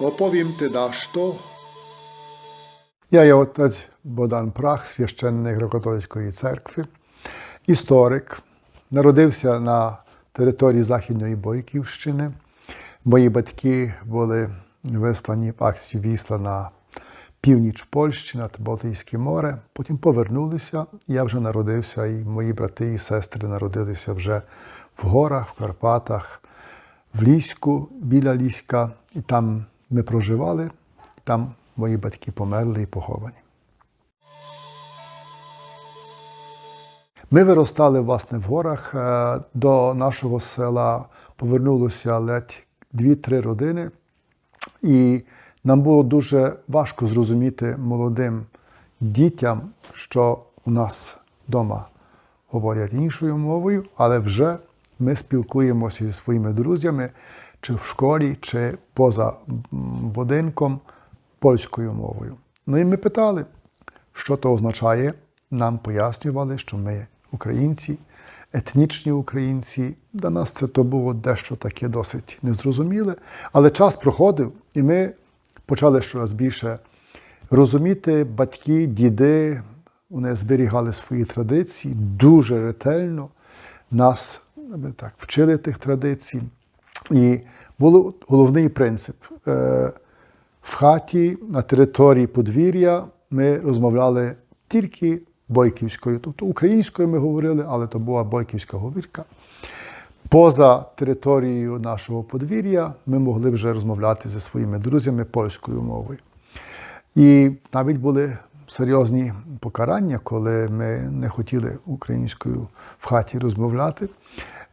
Opowiem ty dasz Я є отець Богдан Прах, священник Греко-католицької церкви, історик. Народився на території Західної Бойківщини. Мої батьки були вислані в акцію вісла на північ Польщі, на Балтійське море. Потім повернулися. Я вже народився, і мої брати і сестри народилися вже в горах, в Карпатах, в Ліську, біля Ліська. І там ми проживали, там мої батьки померли і поховані. Ми виростали власне в горах. Е, До нашого села повернулося ледь дві-три родини, і нам було дуже важко зрозуміти молодим дітям, що у нас вдома говорять іншою мовою, але вже ми спілкуємося зі своїми друзями чи в школі, чи поза будинком польською мовою. Ну і ми питали, що то означає. Нам пояснювали, що ми українці, етнічні українці. Для нас це то було дещо таке досить незрозуміле. Але час проходив, і ми почали щось більше розуміти. Батьки, діди, вони зберігали свої традиції дуже ретельно. Нас так вчили тих традицій. І був головний принцип. Е, в хаті на території подвір'я ми розмовляли тільки бойківською, тобто українською ми говорили, але то була бойківська говірка. Поза територією нашого подвір'я ми могли вже розмовляти зі своїми друзями польською мовою. І навіть були серйозні покарання, коли ми не хотіли українською в хаті розмовляти.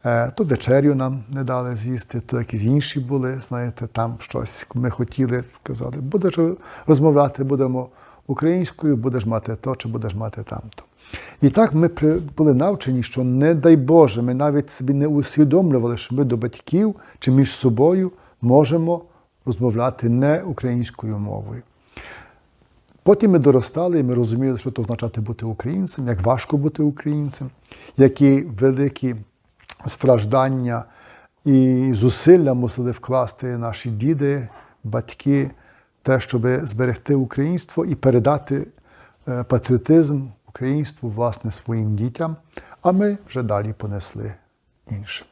Е, То вечерю нам не дали з'їсти, то якісь інші були, знаєте, там щось ми хотіли, казали, будеш розмовляти, будемо українською, будеш мати то, чи будеш мати тамто. І так ми були навчені, що не дай Боже, ми навіть собі не усвідомлювали, що ми до батьків чи між собою можемо розмовляти не українською мовою. Потім ми доростали, і ми розуміли, що це означати бути українцем, як важко бути українцем, які великі страждання і зусилля мусили вкласти наші діди, батьки, те, щоб зберегти українство і передати е, патріотизм, українство, власне, своїм дітям, а ми вже далі понесли іншим.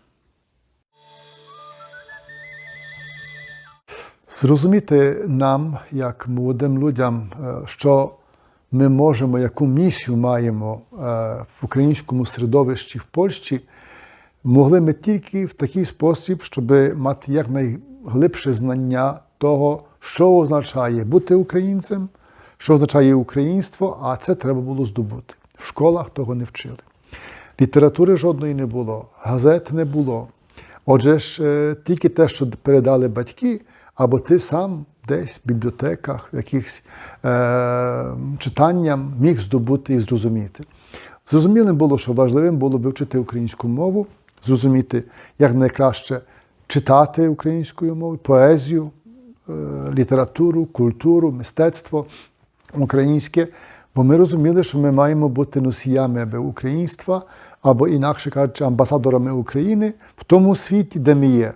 Зрозуміти нам, як молодим людям, е, що ми можемо, яку місію маємо е, в українському середовищі в Польщі, могли ми тільки в такий спосіб, щоб мати якнайглибше знання того, що означає бути українцем, що означає українство, а це треба було здобути. В школах того не вчили. Літератури жодної не було, газет не було. Отже ж, е, тільки те, що передали батьки, або ти сам десь в бібліотеках, в якихось е, читанням міг здобути і зрозуміти. Зрозумілим було, що важливим було вивчити українську мову, зрозуміти, як найкраще читати українською мовою, поезію, е, літературу, культуру, мистецтво українське. Бо ми розуміли, що ми маємо бути носіями або українства, або інакше кажучи, амбасадорами України в тому світі, де ми є.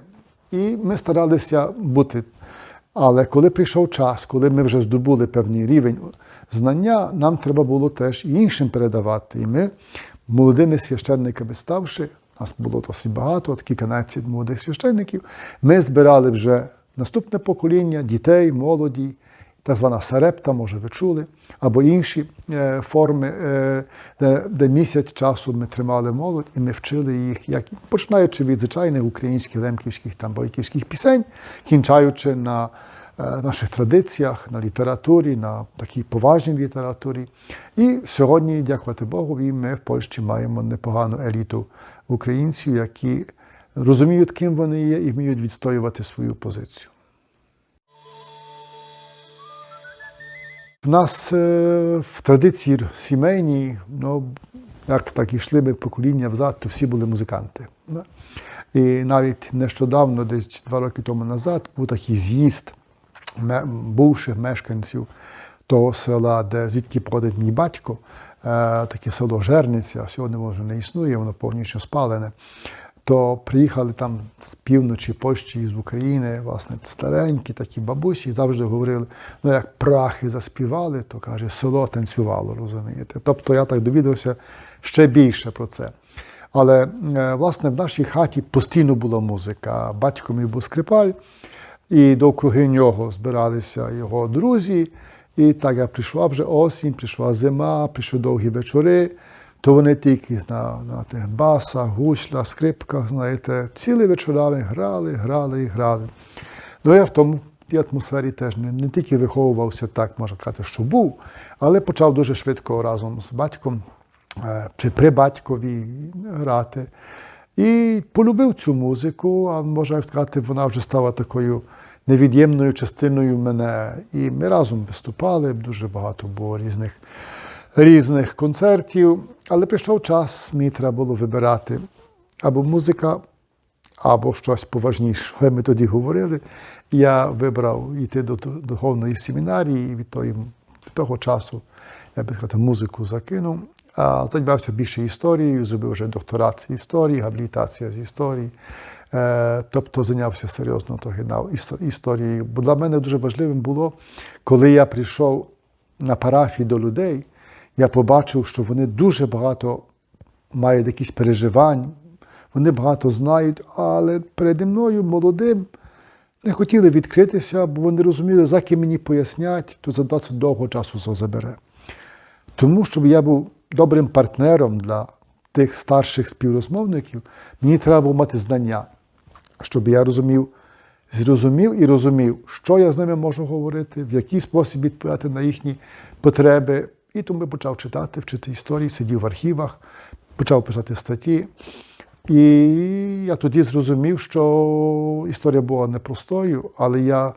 І ми старалися бути. Але коли прийшов час, коли ми вже здобули певний рівень знання, нам треба було теж і іншим передавати. І ми, молодими священниками ставши, нас було досить багато, от кільканадцять молодих священників, ми збирали вже наступне покоління дітей, молоді, так звана сарепта, може ви чули, або інші е, форми, е, де, де місяць часу ми тримали молодь і ми вчили їх, як, починаючи від звичайних українських лемківських там бойківських пісень, кінчаючи на наших традиціях, на літературі, на такій поважній літературі. І сьогодні, дякувати Богу, ми в Польщі маємо непогану еліту українців, які розуміють, ким вони є, і вміють відстоювати свою позицію. В нас е, в традиції сімейній, ну, як так йшли ми покоління взад, то всі були музиканти. І навіть нещодавно, десь два роки тому назад, був такий з'їзд бувших мешканців того села, де звідки походить мій батько, е, таке село Жерниця, сьогодні може не існує, воно повністю спалене. то приїхали там з півночі Польщі, з України, власне, старенькі такі бабусі, завжди говорили, ну як прахи заспівали, то каже, село танцювало, розумієте. Тобто я так довідався ще більше про це. Але е, власне в нашій хаті постійно була музика. Батько мій був скрипаль, і довкруги нього збиралися його друзі. І так як прийшла вже осінь, прийшла зима, прийшли довгі вечори, то вони тільки на, на тих басах, гуслях, скрипках, знаєте, цілі вечорами грали, грали і грали. Ну, я в тому в тій атмосфері теж не, не тільки виховувався так, можна сказати, що був, але почав дуже швидко разом з батьком е, чи при батькові грати. І полюбив цю музику, а можна сказати, вона вже стала такою невід'ємною частиною мене. І ми разом виступали, дуже багато було різних, різних концертів. Але прийшов час, мені треба було вибирати або музика, або щось поважніше. Ми тоді говорили. Я вибрав йти до духовної семінарії, і від, того часу я би сказати, музику закинув. Займався більше історією, зробив вже докторат з історії, габілітація з історії. Е, Тобто зайнявся серйозно історією. Бо для мене дуже важливим було, коли я прийшов на парафії до людей, я побачив, що вони дуже багато мають якісь переживань, вони багато знають, але переді мною молодим не хотіли відкритися, бо вони розуміли, за ким мені пояснять, то за досить довго часу забере. Тому, щоб я був добрим партнером для тих старших співрозмовників, мені треба було мати знання, щоб я розумів, зрозумів і розумів, що я з ними можу говорити, в який спосіб відповідати на їхні потреби. І тому я почав читати, вчити історії, сидів в архівах, почав писати статті. І я тоді зрозумів, що історія була непростою, але я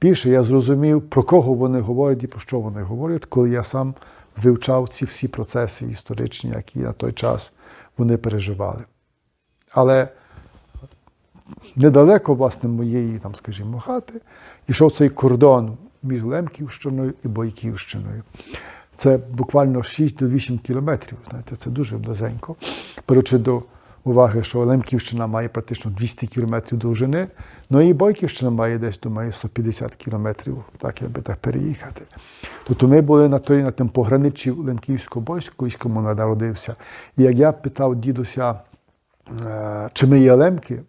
більше я зрозумів, про кого вони говорять і про що вони говорять, коли я сам вивчав ці всі процеси історичні, які на той час вони переживали. Але недалеко, власне, моєї, там, скажімо, хати, йшов цей кордон між Лемківщиною і Бойківщиною. Це буквально 6 до 8 кілометрів. Знаєте, це дуже близенько. Перечи до уваги, що Лемківщина має практично 200 кілометрів довжини, ну і Бойківщина має десь, думаю, 150 кілометрів, так якби так переїхати. Тобто ми були на той, на тим пограничі Лемківсько-Бойському народився. І як я питав дідуся, е, чи ми є лемки,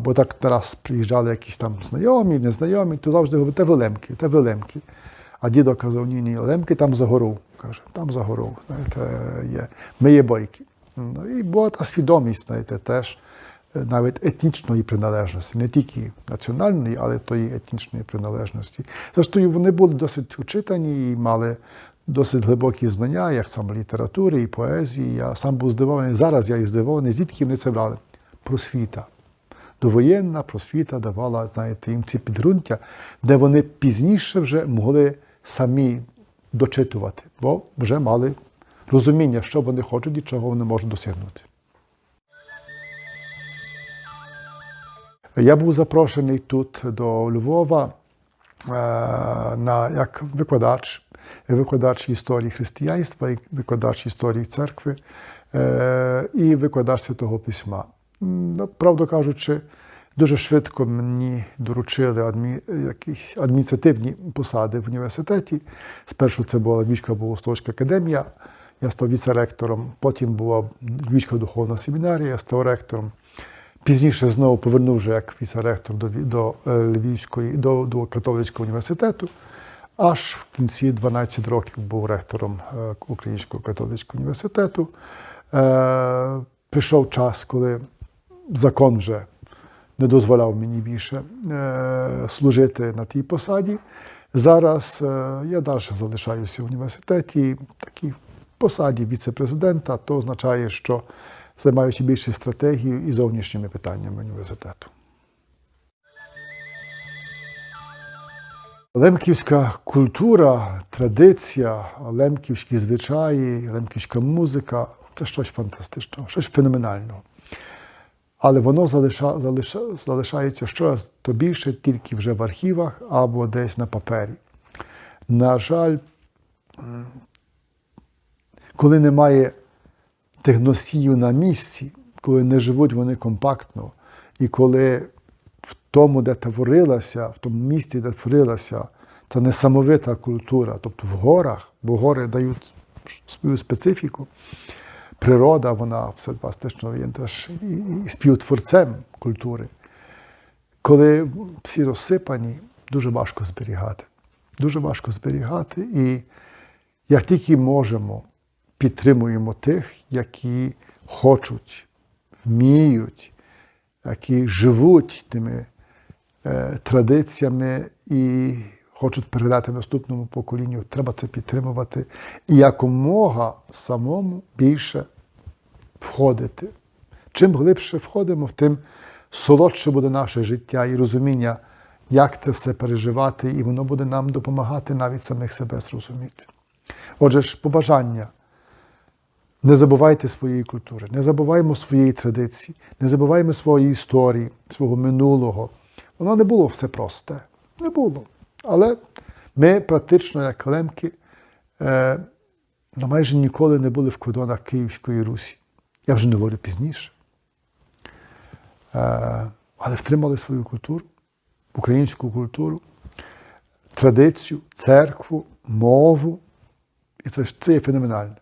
бо так раз приїжджали якісь там знайомі, незнайомі, то завжди говорили, те ви лемки, те ви лемки. А дідо казав, ні, ні, лемки там за гору. Каже, там за гору, знаєте, є. Ми є бойки. Ну, і була та свідомість, знаєте, теж е, навіть етнічної приналежності, не тільки національної, але тої етнічної приналежності. Зрештою, вони були досить учитані і мали досить глибокі знання, як саме літератури і поезії. Я сам був здивований. Зараз я і здивований, звідки вони це брали? Просвіта. Довоєнна просвіта давала, знаєте, їм ці підґрунтя, де вони пізніше вже могли самі дочитувати, бо вже мали розуміння, що вони хочуть і чого вони можуть досягнути. Я був запрошений тут до Львова е, на, як викладач, викладач історії християнства, викладач історії церкви е, і викладач Святого Письма. Правду кажучи, дуже швидко мені доручили адмі... якісь адміністративні посади в університеті. Спершу це була Львівська богословська академія, я став віце-ректором, потім була Львівська духовна семінарія, я став ректором. Пізніше знову повернув вже як віце-ректор до, до е, Львівської, до, до католицького університету. Аж в кінці 12 років був ректором е, Українського католицького університету. Е, прийшов час, коли закон вже не дозволяв мені більше е, служити на тій посаді. Зараз е, я далі залишаюся в університеті, такій посаді віце-президента, то означає, що займаюся більше стратегією і зовнішніми питаннями університету. Лемківська культура, традиція, лемківські звичаї, лемківська музика це щось фантастичного, щось феноменального. Але воно залиша, залиша, залишається щораз то більше тільки вже в архівах або десь на папері. На жаль, коли немає тих носіїв на місці, коли не живуть вони компактно, і коли в тому, де творилася, в тому місці, де творилася, це несамовита культура, тобто в горах, бо гори дають свою специфіку. Природа, вона все і, і співтворцем культури. Коли всі розсипані, дуже важко зберігати. Дуже важко зберігати. І як тільки можемо, підтримуємо тих, які хочуть, вміють, які живуть тими е, традиціями і хочуть передати наступному поколінню. Треба це підтримувати і якомога самому більше входити. Чим глибше входимо, тим солодше буде наше життя і розуміння, як це все переживати, і воно буде нам допомагати навіть самих себе зрозуміти. Отже ж, побажання. Не забувайте своєї культури, не забуваємо своєї традиції, не забуваємо своєї історії, свого минулого. Воно не було все просте. Не було. Але ми практично, як лемки, е, ну, майже ніколи не були в кордонах Київської Русі. Я вже не говорю пізніше. Е, але втримали свою культуру, українську культуру, традицію, церкву, мову. І це, це є феноменально.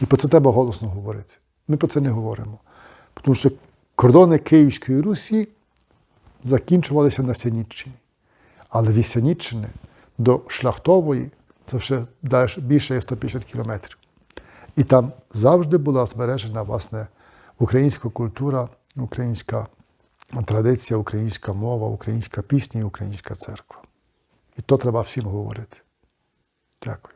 І про це треба голосно говорити. Ми про це не говоримо. Тому що кордони Київської Русі закінчувалися на Сяніччині. Але від Сяніччини до Шляхтової це ще більше 150 кілометрів. І там завжди була збережена власне українська культура, українська традиція, українська мова, українська пісня і українська церква. І то треба всім говорити. Дякую.